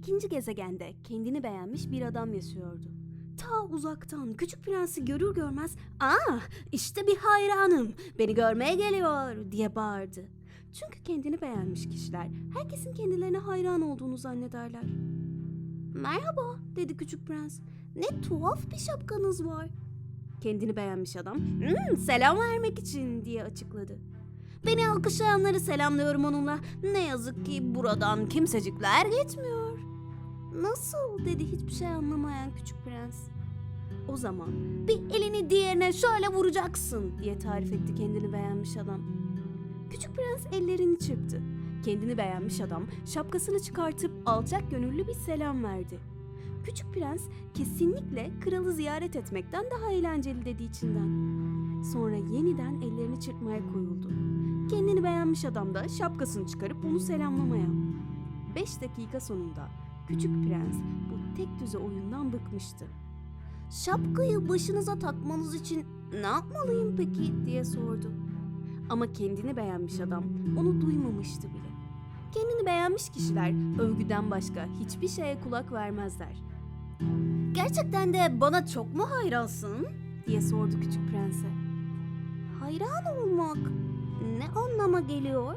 ikinci gezegende kendini beğenmiş bir adam yaşıyordu. Ta uzaktan küçük prensi görür görmez ''Aa işte bir hayranım beni görmeye geliyor'' diye bağırdı. Çünkü kendini beğenmiş kişiler herkesin kendilerine hayran olduğunu zannederler. ''Merhaba'' dedi küçük prens. ''Ne tuhaf bir şapkanız var.'' Kendini beğenmiş adam "Hmm, selam vermek için diye açıkladı. Beni alkışlayanları selamlıyorum onunla. Ne yazık ki buradan kimsecikler geçmiyor. Nasıl dedi hiçbir şey anlamayan küçük prens. O zaman bir elini diğerine şöyle vuracaksın diye tarif etti kendini beğenmiş adam. Küçük prens ellerini çırptı. Kendini beğenmiş adam şapkasını çıkartıp alçak gönüllü bir selam verdi. Küçük prens kesinlikle kralı ziyaret etmekten daha eğlenceli dedi içinden. Sonra yeniden ellerini çırpmaya koyuldu. Kendini beğenmiş adam da şapkasını çıkarıp onu selamlamaya. Beş dakika sonunda küçük prens bu tek düze oyundan bıkmıştı. Şapkayı başınıza takmanız için ne yapmalıyım peki diye sordu. Ama kendini beğenmiş adam onu duymamıştı bile. Kendini beğenmiş kişiler övgüden başka hiçbir şeye kulak vermezler. Gerçekten de bana çok mu hayransın? diye sordu küçük prense. Hayran olmak ne anlama geliyor?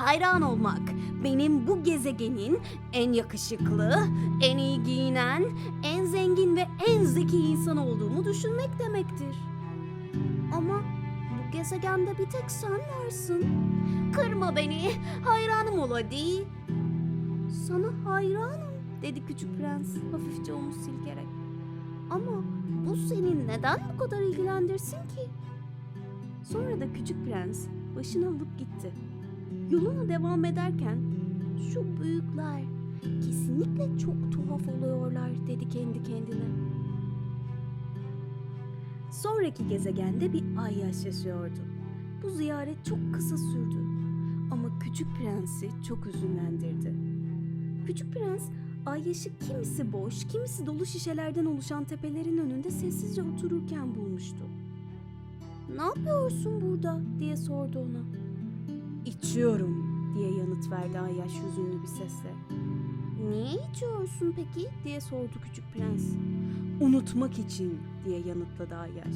Hayran olmak benim bu gezegenin en yakışıklı, en iyi giyinen, en zengin ve en zeki insan olduğumu düşünmek demektir. Ama bu gezegende bir tek sen varsın. Kırma beni, hayranım ol hadi. Sana hayranım dedi küçük prens hafifçe omuz silkerek. Ama bu seni neden bu kadar ilgilendirsin ki? Sonra da küçük prens başını alıp gitti. Yoluna devam ederken şu büyükler kesinlikle çok tuhaf oluyorlar dedi kendi kendine. Sonraki gezegende bir ay yaşıyordu. Bu ziyaret çok kısa sürdü ama küçük prensi çok üzünlendirdi. Küçük prens Ayyaş'ı kimisi boş, kimisi dolu şişelerden oluşan tepelerin önünde sessizce otururken bulmuştu. Ne yapıyorsun burada diye sordu ona. İçiyorum diye yanıt verdi Ayyaş hüzünlü bir sesle. Niye içiyorsun peki diye sordu küçük prens. Unutmak için diye yanıtladı Ayyaş.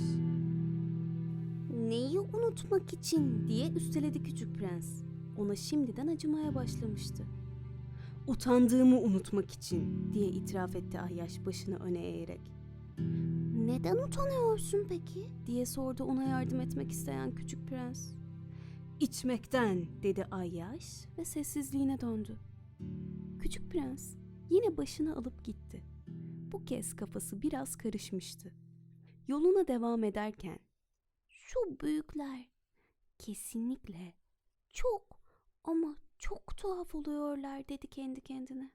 Neyi unutmak için diye üsteledi küçük prens. Ona şimdiden acımaya başlamıştı. Utandığımı unutmak için diye itiraf etti Ayyaş başını öne eğerek. Neden utanıyorsun peki? diye sordu ona yardım etmek isteyen küçük prens. İçmekten dedi Ayyaş ve sessizliğine döndü. Küçük prens yine başını alıp gitti. Bu kez kafası biraz karışmıştı. Yoluna devam ederken şu büyükler kesinlikle çok ama çok tuhaf oluyorlar dedi kendi kendine.